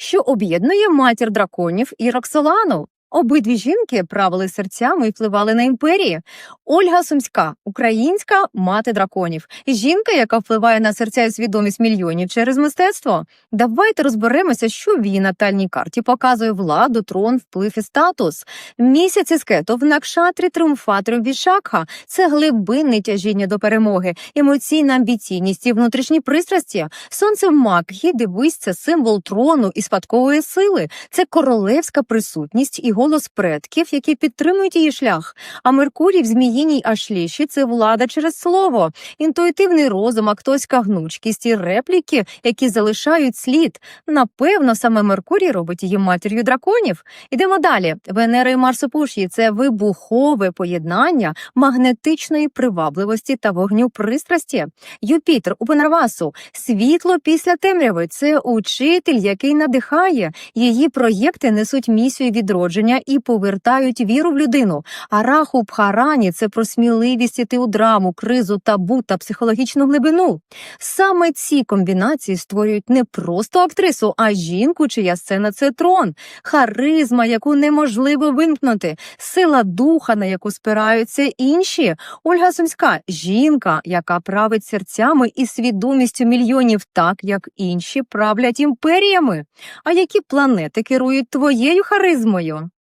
що об'єднує матір драконів і Роксолану. Обидві жінки правили серцями і впливали на імперії. Ольга Сумська, українська мати драконів, жінка, яка впливає на серця і свідомість мільйонів через мистецтво. Давайте розберемося, що в її натальній карті показує владу, трон, вплив і статус. Місяць із кету в накшатрі тріумфаторів Вішакха – це глибинне тяжіння до перемоги, емоційна амбіційність і внутрішні пристрасті. Сонце в Макхі, дивись, це символ трону і спадкової сили. Це королевська присутність і голос предків, які підтримують її шлях. А Меркурій в зміїній ашліші це влада через слово, інтуїтивний розум, актовська гнучкість і репліки, які залишають слід. Напевно, саме Меркурій робить її матір'ю драконів. Ідемо далі. Венера і Марс у пуші – це вибухове поєднання магнетичної привабливості та вогню пристрасті. Юпітер у Пенервасу – світло після темряви. Це учитель, який надихає. Її проєкти несуть місію відродження і повертають віру в людину. А раху Бхарані – це про сміливість іти у драму, кризу, табу та психологічну глибину. Саме ці комбінації створюють не просто актрису, а жінку, чия сцена це трон, харизма, яку неможливо вимкнути, сила духа, на яку спираються інші. Ольга Сумська жінка, яка править серцями і свідомістю мільйонів, так як інші правлять імперіями. А які планети керують твоєю харизмою?